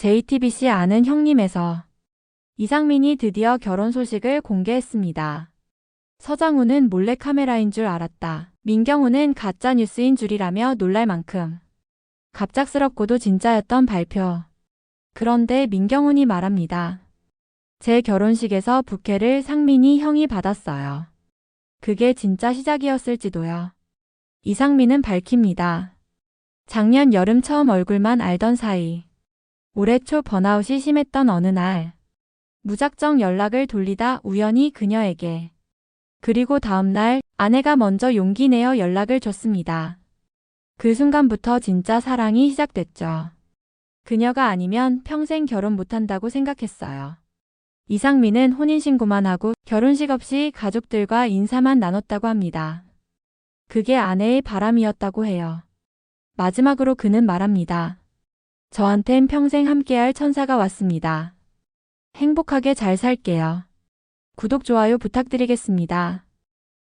JTBC 아는 형님에서 이상민이 드디어 결혼 소식을 공개했습니다. 서장훈은 몰래카메라인 줄 알았다. 민경훈은 가짜 뉴스인 줄이라며 놀랄 만큼 갑작스럽고도 진짜였던 발표. 그런데 민경훈이 말합니다. 제 결혼식에서 부케를 상민이 형이 받았어요. 그게 진짜 시작이었을지도요. 이상민은 밝힙니다. 작년 여름 처음 얼굴만 알던 사이. 올해 초 번아웃이 심했던 어느 날. 무작정 연락을 돌리다 우연히 그녀에게. 그리고 다음날 아내가 먼저 용기 내어 연락을 줬습니다. 그 순간부터 진짜 사랑이 시작됐죠. 그녀가 아니면 평생 결혼 못한다고 생각했어요. 이상민은 혼인신고만 하고 결혼식 없이 가족들과 인사만 나눴다고 합니다. 그게 아내의 바람이었다고 해요. 마지막으로 그는 말합니다. 저한텐 평생 함께할 천사가 왔습니다. 행복하게 잘 살게요. 구독, 좋아요 부탁드리겠습니다.